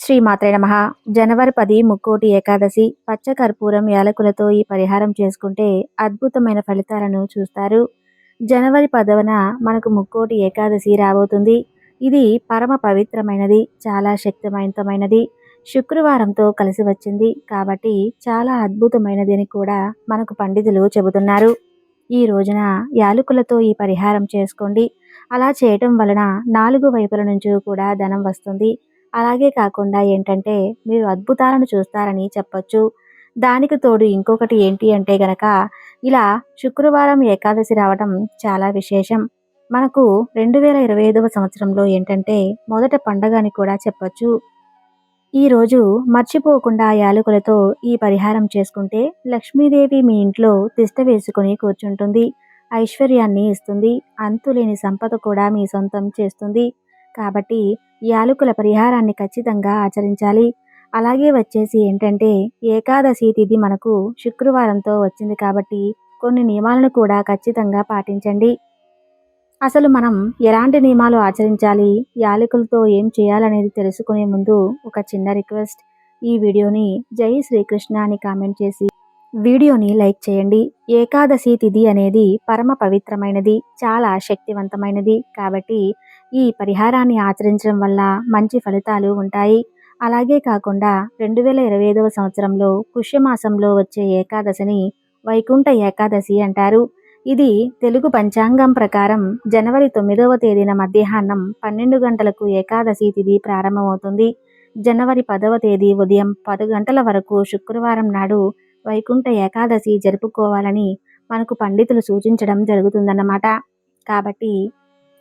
శ్రీమాత్రే నమ. జనవరి పది ముక్కోటి ఏకాదశి పచ్చ కర్పూరం యాలకులతో ఈ పరిహారం చేసుకుంటే అద్భుతమైన ఫలితాలను చూస్తారు. జనవరి పదవన మనకు ముక్కోటి ఏకాదశి రాబోతుంది. ఇది పరమ పవిత్రమైనది చాలా శక్తివంతమైనది శుక్రవారంతో కలిసి వచ్చింది కాబట్టి చాలా అద్భుతమైనది అని కూడా మనకు పండితులు చెబుతున్నారు. ఈ రోజున యాలకులతో ఈ పరిహారం చేసుకోండి. అలా చేయటం వలన నాలుగు వైపుల నుంచి కూడా ధనం వస్తుంది. అలాగే కాకుండా ఏంటంటే మీరు అద్భుతాలను చూస్తారని చెప్పచ్చు. దానికి తోడు ఇంకొకటి ఏంటి అంటే గనక ఇలా శుక్రవారం ఏకాదశి రావడం చాలా విశేషం. మనకు రెండు వేల ఇరవై ఐదవ సంవత్సరంలో ఏంటంటే మొదట పండగ అని కూడా చెప్పచ్చు. ఈరోజు మర్చిపోకుండా యాలకులతో ఈ పరిహారం చేసుకుంటే లక్ష్మీదేవి మీ ఇంట్లో తిష్ట వేసుకుని కూర్చుంటుంది. ఐశ్వర్యాన్ని ఇస్తుంది. అంతులేని సంపద కూడా మీ సొంతం చేస్తుంది. కాబట్టి యాలకుల పరిహారాన్ని ఖచ్చితంగా ఆచరించాలి. అలాగే వచ్చేసి ఏంటంటే ఏకాదశి తిథి మనకు శుక్రవారంతో వచ్చింది కాబట్టి కొన్ని నియమాలను కూడా ఖచ్చితంగా పాటించండి. అసలు మనం ఎలాంటి నియమాలు ఆచరించాలి? యాలకులతో ఏం చేయాలనేది తెలుసుకునే ముందు ఒక చిన్న రిక్వెస్ట్. ఈ వీడియోని జై శ్రీకృష్ణ అని కామెంట్ చేసి వీడియోని లైక్ చేయండి. ఏకాదశి తిథి అనేది పరమ పవిత్రమైనది చాలా శక్తివంతమైనది కాబట్టి ఈ పరిహారాన్ని ఆచరించడం వల్ల మంచి ఫలితాలు ఉంటాయి. అలాగే కాకుండా రెండు వేల ఇరవై ఐదవ సంవత్సరంలో పుష్యమాసంలో వచ్చే ఏకాదశిని వైకుంఠ ఏకాదశి అంటారు. ఇది తెలుగు పంచాంగం ప్రకారం జనవరి తొమ్మిదవ తేదీన మధ్యాహ్నం పన్నెండు గంటలకు ఏకాదశి తిథి ప్రారంభమవుతుంది. జనవరి పదవ తేదీ ఉదయం పది గంటల వరకు శుక్రవారం నాడు వైకుంఠ ఏకాదశి జరుపుకోవాలని మనకు పండితులు సూచించడం జరుగుతుందన్నమాట. కాబట్టి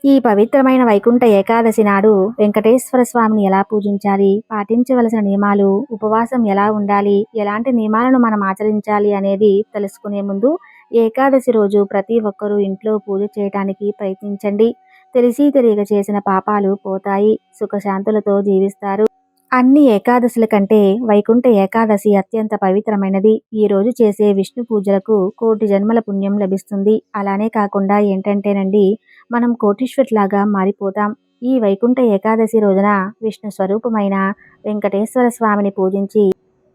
ఈ పవిత్రమైన వైకుంఠ ఏకాదశి నాడు వెంకటేశ్వర స్వామిని ఎలా పూజించాలి? పాటించవలసిన నియమాలు? ఉపవాసం ఎలా ఉండాలి? ఎలాంటి నియమాలను మనం ఆచరించాలి అనేది తెలుసుకునే ముందు ఏకాదశి రోజు ప్రతి ఒక్కరూ ఇంట్లో పూజ చేయటానికి ప్రయత్నించండి. తెలిసి తెలియక చేసిన పాపాలు పోతాయి. సుఖశాంతులతో జీవిస్తారు. అన్ని ఏకాదశుల కంటే వైకుంఠ ఏకాదశి అత్యంత పవిత్రమైనది. ఈ రోజు చేసే విష్ణు పూజలకు కోటి జన్మల పుణ్యం లభిస్తుంది. అలానే కాకుండా ఏంటంటేనండి మనం కోటీశ్వరులాగా మారిపోతాం. ఈ వైకుంఠ ఏకాదశి రోజున విష్ణు స్వరూపమైన వెంకటేశ్వర స్వామిని పూజించి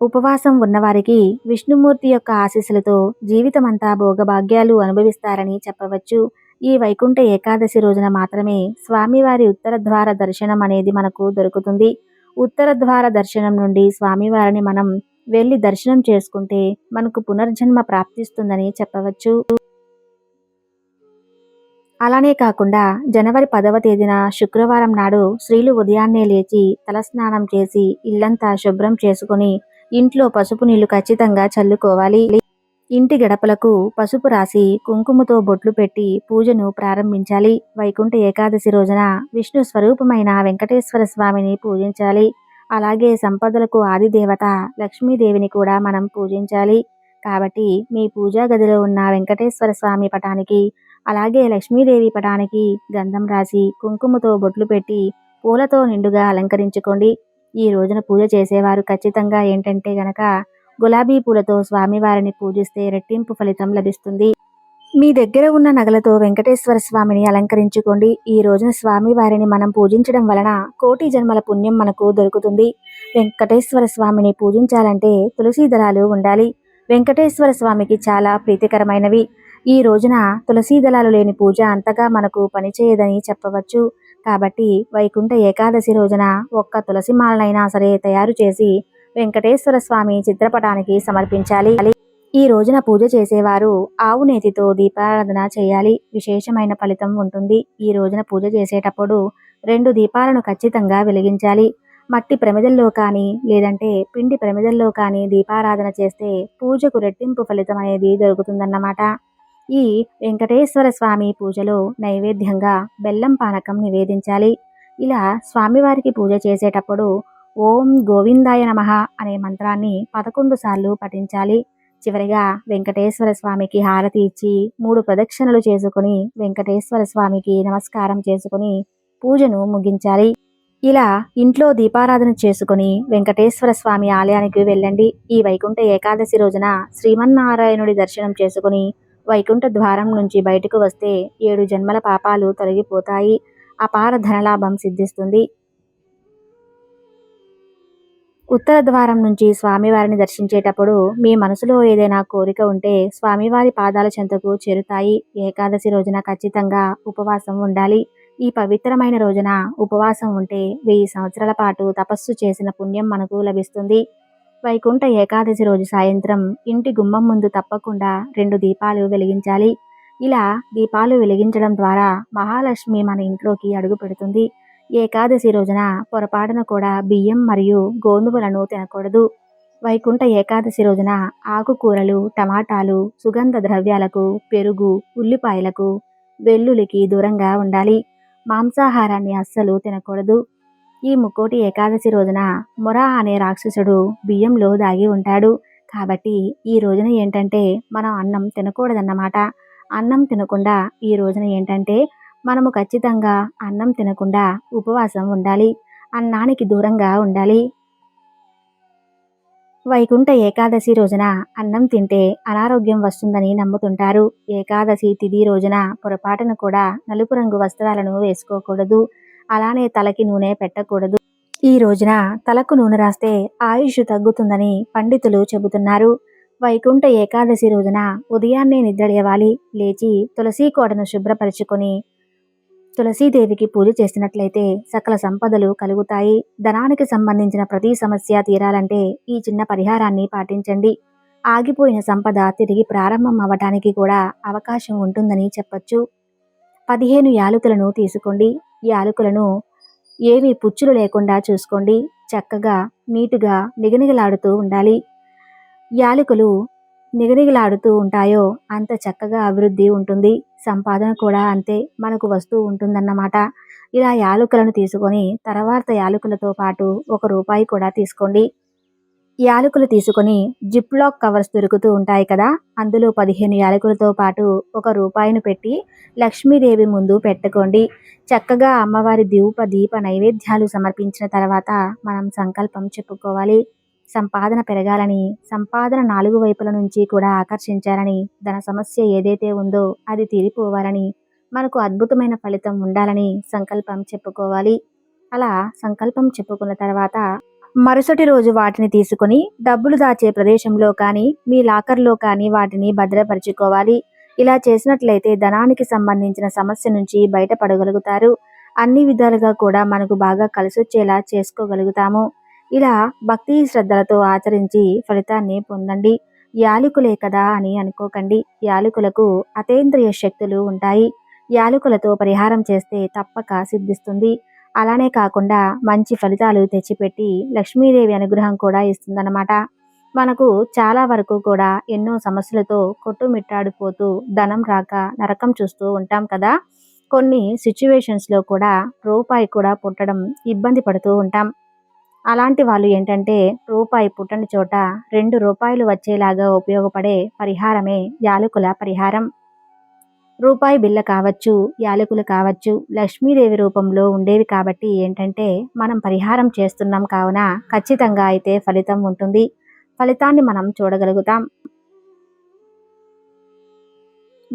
ఉపవాసం ఉన్నవారికి విష్ణుమూర్తి యొక్క ఆశీస్సులతో జీవితమంతా భోగభాగ్యాలు అనుభవిస్తారని చెప్పవచ్చు. ఈ వైకుంఠ ఏకాదశి రోజున మాత్రమే స్వామివారి ఉత్తర ద్వార దర్శనం అనేది మనకు దొరుకుతుంది. ఉత్తర ద్వార దర్శనం నుండి స్వామివారిని మనం వెళ్ళి దర్శనం చేసుకుంటే మనకు పునర్జన్మ ప్రాప్తిస్తుందని చెప్పవచ్చు. అలానే కాకుండా జనవరి పదవ తేదీన శుక్రవారం నాడు స్త్రీలు ఉదయాన్నే లేచి తలస్నానం చేసి ఇల్లంతా శుభ్రం చేసుకుని ఇంట్లో పసుపు నీళ్ళు ఖచ్చితంగా చల్లుకోవాలి. ఇంటి గడపలకు పసుపు రాసి కుంకుమతో బొట్లు పెట్టి పూజను ప్రారంభించాలి. వైకుంఠ ఏకాదశి రోజున విష్ణు స్వరూపమైన వెంకటేశ్వర స్వామిని పూజించాలి. అలాగే సంపదలకు ఆదిదేవత లక్ష్మీదేవిని కూడా మనం పూజించాలి. కాబట్టి మీ పూజా గదిలో ఉన్న వెంకటేశ్వర స్వామి పటానికి అలాగే లక్ష్మీదేవి పటానికి గంధం రాసి కుంకుమతో బొట్లు పెట్టి పూలతో నిండుగా అలంకరించుకోండి. ఈ రోజున పూజ చేసేవారు ఖచ్చితంగా ఏంటంటే గనక గులాబీ పూలతో స్వామివారిని పూజిస్తే రెట్టింపు ఫలితం లభిస్తుంది. మీ దగ్గర ఉన్న నగలతో వెంకటేశ్వర స్వామిని అలంకరించుకోండి. ఈ రోజున స్వామివారిని మనం పూజించడం వలన కోటి జన్మల పుణ్యం మనకు దొరుకుతుంది. వెంకటేశ్వర స్వామిని పూజించాలంటే తులసి దళాలు ఉండాలి. వెంకటేశ్వర స్వామికి చాలా ప్రీతికరమైనవి. ఈ రోజున తులసీ దళాలు లేని పూజ అంతగా మనకు పనిచేయదని చెప్పవచ్చు. కాబట్టి వైకుంఠ ఏకాదశి రోజున ఒక్క తులసి మాలనైనా సరే తయారు చేసి వెంకటేశ్వర స్వామి చిత్రపటానికి సమర్పించాలి. ఈ రోజున పూజ చేసేవారు ఆవు నేతితో దీపారాధన చేయాలి. విశేషమైన ఫలితం ఉంటుంది. ఈ రోజున పూజ చేసేటప్పుడు రెండు దీపాలను ఖచ్చితంగా వెలిగించాలి. మట్టి ప్రమిదల్లో కానీ లేదంటే పిండి ప్రమిదల్లో కానీ దీపారాధన చేస్తే పూజకు రెట్టింపు ఫలితం అనేది దొరుకుతుందన్నమాట. ఈ వెంకటేశ్వర స్వామి పూజలో నైవేద్యంగా బెల్లం పానకం నివేదించాలి. ఇలా స్వామివారికి పూజ చేసేటప్పుడు ఓం గోవిందాయ నమ అనే మంత్రాన్ని పదకొండు సార్లు పఠించాలి. చివరిగా వెంకటేశ్వర స్వామికి హారతి ఇచ్చి మూడు ప్రదక్షిణలు చేసుకుని వెంకటేశ్వర స్వామికి నమస్కారం చేసుకుని పూజను ముగించాలి. ఇలా ఇంట్లో దీపారాధన చేసుకుని వెంకటేశ్వర స్వామి ఆలయానికి వెళ్ళండి. ఈ వైకుంఠ ఏకాదశి రోజున శ్రీమన్నారాయణుడి దర్శనం చేసుకుని వైకుంఠ ద్వారం నుంచి బయటకు వస్తే ఏడు జన్మల పాపాలు తొలగిపోతాయి. అపార ధనలాభం సిద్ధిస్తుంది. ఉత్తర ద్వారం నుంచి స్వామివారిని దర్శించేటప్పుడు మీ మనసులో ఏదైనా కోరిక ఉంటే స్వామివారి పాదాల చెంతకు చేరుతాయి. ఏకాదశి రోజున ఖచ్చితంగా ఉపవాసం ఉండాలి. ఈ పవిత్రమైన రోజున ఉపవాసం ఉంటే వెయ్యి సంవత్సరాల పాటు తపస్సు చేసిన పుణ్యం మనకు లభిస్తుంది. వైకుంఠ ఏకాదశి రోజు సాయంత్రం ఇంటి గుమ్మం ముందు తప్పకుండా రెండు దీపాలు వెలిగించాలి. ఇలా దీపాలు వెలిగించడం ద్వారా మహాలక్ష్మి మన ఇంట్లోకి అడుగు పెడుతుంది. ఏకాదశి రోజున పొరపాటున కూడా బియ్యం మరియు గోధుమలను తినకూడదు. వైకుంఠ ఏకాదశి రోజున ఆకుకూరలు టమాటాలు సుగంధ ద్రవ్యాలకు పెరుగు ఉల్లిపాయలకు వెల్లుల్లికి దూరంగా ఉండాలి. మాంసాహారాన్ని అస్సలు తినకూడదు. ఈ ముక్కోటి ఏకాదశి రోజున మొర అనే రాక్షసుడు బియ్యంలో దాగి ఉంటాడు. కాబట్టి ఈ రోజున ఏంటంటే మనం అన్నం తినకూడదన్నమాట. అన్నం తినకుండా ఈ రోజున ఏంటంటే మనము ఖచ్చితంగా అన్నం తినకుండా ఉపవాసం ఉండాలి. అన్నానికి దూరంగా ఉండాలి. వైకుంఠ ఏకాదశి రోజున అన్నం తింటే అనారోగ్యం వస్తుందని నమ్ముతుంటారు. ఏకాదశి తిది రోజున పొరపాటున కూడా నలుపు రంగు వస్త్రాలను వేసుకోకూడదు. అలానే తలకి నూనె పెట్టకూడదు. ఈ రోజున తలకు నూనె రాస్తే ఆయుష్ తగ్గుతుందని పండితులు చెబుతున్నారు. వైకుంఠ ఏకాదశి రోజున ఉదయాన్నే నిద్రలేవాలి. లేచి తులసి కోడను శుభ్రపరుచుకొని తులసీదేవికి పూజ చేసినట్లయితే సకల సంపదలు కలుగుతాయి. ధనానికి సంబంధించిన ప్రతి సమస్య తీరాలంటే ఈ చిన్న పరిహారాన్ని పాటించండి. ఆగిపోయిన సంపద తిరిగి ప్రారంభం అవ్వటానికి కూడా అవకాశం ఉంటుందని చెప్పచ్చు. పదిహేను యాలకులను తీసుకోండి. యాలకులను ఏవి పుచ్చులు లేకుండా చూసుకోండి. చక్కగా నీటుగా నిగనిగలాడుతూ ఉండాలి. యాలకులు నిగనిగలాడుతూ ఉంటాయో అంత చక్కగా అభివృద్ధి ఉంటుంది. సంపాదన కూడా అంతే మనకు వస్తూ ఉంటుందన్నమాట. ఇలా యాలకులను తీసుకొని తర్వాత యాలకులతో పాటు ఒక రూపాయి కూడా తీసుకోండి. యాలకులు తీసుకొని జిప్ లాక్ కవర్స్ దొరుకుతూ ఉంటాయి కదా అందులో పదిహేను యాలకులతో పాటు ఒక రూపాయిని పెట్టి లక్ష్మీదేవి ముందు పెట్టుకోండి. చక్కగా అమ్మవారి దీప దీప నైవేద్యాలు సమర్పించిన తర్వాత మనం సంకల్పం చెప్పుకోవాలి. సంపాదన పెరగాలని సంపాదన నాలుగు వైపుల నుంచి కూడా ఆకర్షించాలని ధన సమస్య ఏదైతే ఉందో అది తీరిపోవాలని మనకు అద్భుతమైన ఫలితం ఉండాలని సంకల్పం చెప్పుకోవాలి. అలా సంకల్పం చెప్పుకున్న తర్వాత మరుసటి రోజు వాటిని తీసుకుని డబ్బులు దాచే ప్రదేశంలో కానీ మీ లాకర్లో కానీ వాటిని భద్రపరచుకోవాలి. ఇలా చేసినట్లయితే ధనానికి సంబంధించిన సమస్య నుంచి బయటపడగలుగుతారు. అన్ని విధాలుగా కూడా మనకు బాగా కలిసొచ్చేలా చేసుకోగలుగుతాము. ఇలా భక్తి శ్రద్ధలతో ఆచరించి ఫలితాన్ని పొందండి. యాలకులే కదా అని అనుకోకండి. యాలకులకు అతేంద్రియ శక్తులు ఉంటాయి. యాలకులతో పరిహారం చేస్తే తప్పక సిద్ధిస్తుంది. అలానే కాకుండా మంచి ఫలితాలు తెచ్చిపెట్టి లక్ష్మీదేవి అనుగ్రహం కూడా ఇస్తుందన్నమాట. మనకు చాలా వరకు కూడా ఎన్నో సమస్యలతో కొట్టుమిట్టాడిపోతూ ధనం రాక నరకం చూస్తూ ఉంటాం కదా. కొన్ని సిచ్యువేషన్స్లో కూడా రూపాయి కూడా పుట్టడం ఇబ్బంది పడుతూ ఉంటాం. అలాంటి వాళ్ళు ఏంటంటే రూపాయి పుట్టని చోట రెండు రూపాయలు వచ్చేలాగా ఉపయోగపడే పరిహారమే యాలకుల పరిహారం. రూపాయి బిల్ల కావచ్చు యాలకులు కావచ్చు లక్ష్మీదేవి రూపంలో ఉండేవి కాబట్టి ఏంటంటే మనం పరిహారం చేస్తున్నాం కావున ఖచ్చితంగా అయితే ఫలితం ఉంటుంది. ఫలితాన్ని మనం చూడగలుగుతాం.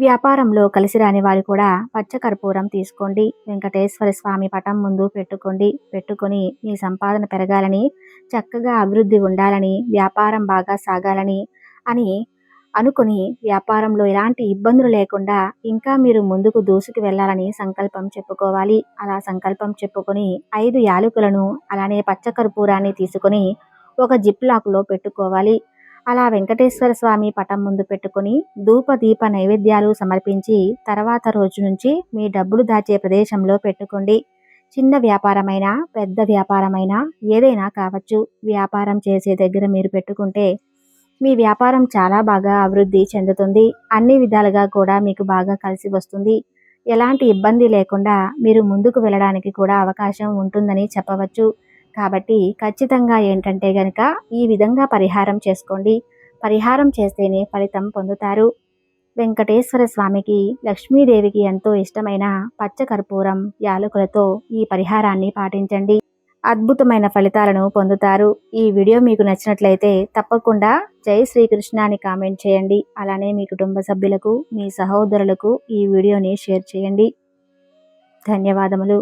వ్యాపారంలో కలిసి రాని వారు కూడా పచ్చకర్పూరం తీసుకోండి. వెంకటేశ్వర స్వామి పటం ముందు పెట్టుకోండి. పెట్టుకొని మీ సంపాదన పెరగాలని చక్కగా అభివృద్ధి ఉండాలని వ్యాపారం బాగా సాగాలని అని అనుకుని వ్యాపారంలో ఎలాంటి ఇబ్బందులు లేకుండా ఇంకా మీరు ముందుకు దూసుకు వెళ్ళాలని సంకల్పం చెప్పుకోవాలి. అలా సంకల్పం చెప్పుకొని ఐదు యాలకులను అలానే పచ్చకర్పూరాన్ని తీసుకొని ఒక జిప్ లాక్లో పెట్టుకోవాలి. అలా వెంకటేశ్వర స్వామి పటం ముందు పెట్టుకుని ధూప దీప నైవేద్యాలు సమర్పించి తర్వాత రోజు నుంచి మీ డబ్బులు దాచే ప్రదేశంలో పెట్టుకోండి. చిన్న వ్యాపారమైనా పెద్ద వ్యాపారమైనా ఏదైనా కావచ్చు. వ్యాపారం చేసే దగ్గర మీరు పెట్టుకుంటే మీ వ్యాపారం చాలా బాగా అభివృద్ధి చెందుతుంది. అన్ని విధాలుగా కూడా మీకు బాగా కలిసి వస్తుంది. ఎలాంటి ఇబ్బంది లేకుండా మీరు ముందుకు వెళ్ళడానికి కూడా అవకాశం ఉంటుందని చెప్పవచ్చు. కాబట్టి ఖచ్చితంగా ఏంటంటే గనక ఈ విధంగా పరిహారం చేసుకోండి. పరిహారం చేస్తేనే ఫలితం పొందుతారు. వెంకటేశ్వర స్వామికి లక్ష్మీదేవికి ఎంతో ఇష్టమైన పచ్చకర్పూరం యాలకులతో ఈ పరిహారాన్ని పాటించండి. అద్భుతమైన ఫలితాలను పొందుతారు. ఈ వీడియో మీకు నచ్చినట్లయితే తప్పకుండా జై శ్రీకృష్ణ అని కామెంట్ చేయండి. అలానే మీ కుటుంబ సభ్యులకు మీ సహోదరులకు ఈ వీడియోని షేర్ చేయండి. ధన్యవాదములు.